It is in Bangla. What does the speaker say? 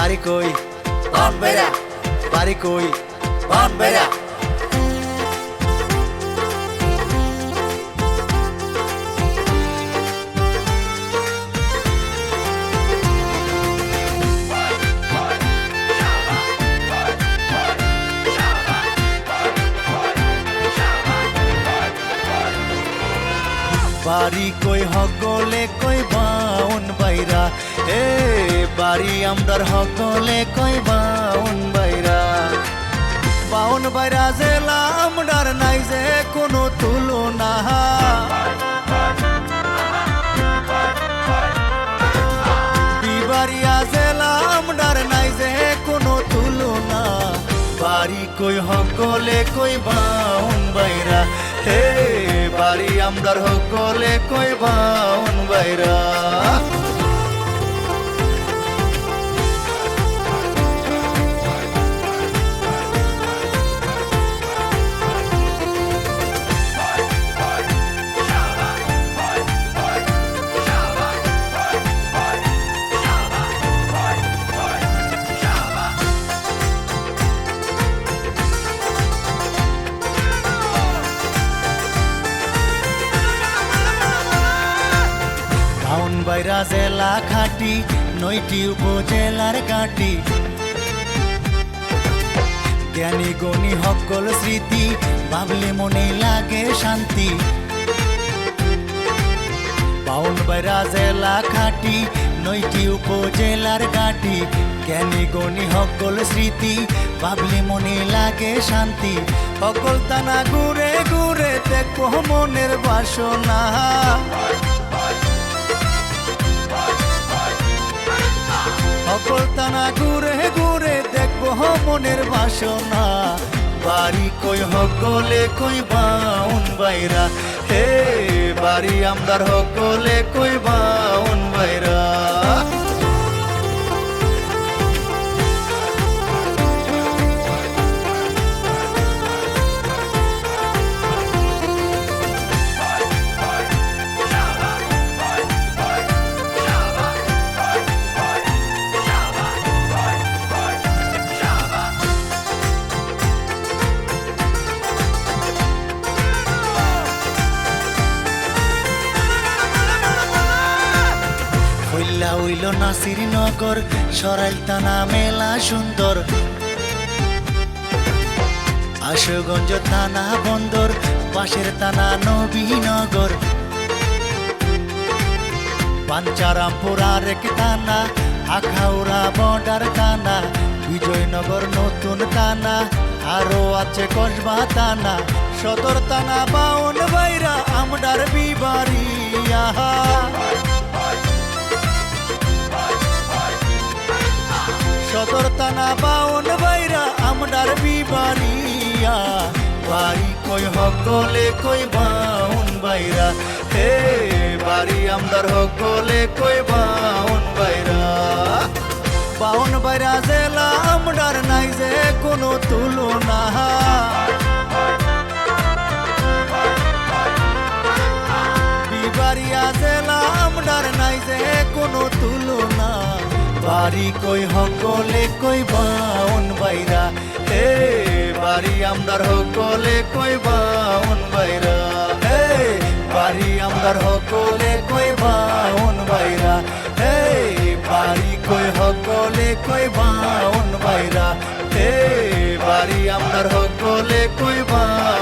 বাড়ি কই? বন বেড়া বাড়ি কই? বেড়া বাড়ি কই হগলে কই বাউন বাইরা? এ বাড়ি আমদার হগলে কই বাউন বাইরা। বাউন বাইরা জেলা আমদার নাই যে কোনো তুলনা। বিবারিয়া জেলা আমদার নাই যে কোনো তুলনা। বাড়ি কই হকলে কই বাউন বাইরা। হে, বাড়ি আমদার হকলে কই বাউন বাইরা। বাইরা জেলা খাটি নয়টি উপজেলার গাটি জ্ঞানী গণী সকল স্মৃতি, ভাবলে মনে লাগে শান্তি। বাউন বাইরা জেলা খাটি নয়টি উপজেলার গাটি জ্ঞানী গণী সকল স্মৃতি, ভাবলে মনে লাগে শান্তি। সকল তানা ঘুরে ঘুরে দেখো মনের বাসনা। মনের বাসনা। বাড়ি কই হকলে কই বাউন বাইরা। হে বাড়ি আমদার হকলে কই হইলা হইল নাসির নগর সরাইল তানা মেলা সুন্দর। আশুগঞ্জ থানা বন্দর, পাশের তানা নবীনগর। পাঞ্চারামপুর আরেক থানা আখাউড়া বর্ডার থানা বিজয়নগর নতুন থানা আরও আছে কসবা থানা সদর থানা বাউন বাইরা আমডার বিবারিয়া সদর থানা বাউন বাইরা আমডার বিবারিয়া বাড়ি কই হকলে কই বাউন বাইরা হে, বাড়ি আমদার হকলে কই বাউন বাইরা বাউন বাইরা জেলা আমডার নাই যে কোনো তুলনা। বিবারিয়া জেলা আমডার নাই যে কোনো তুলনা। বাড়ি কই হকলে কই বাউন বাইরা? হে, বাড়ি আমদার হকলে কই বাউন বাইরা? হে, বাড়ি আমদার হকলে কই বাউন বাইরা? হে, বাড়ি কই হকলে কই বাউন বাইরা? হে, বাড়ি আমদার হকলে কই বাউন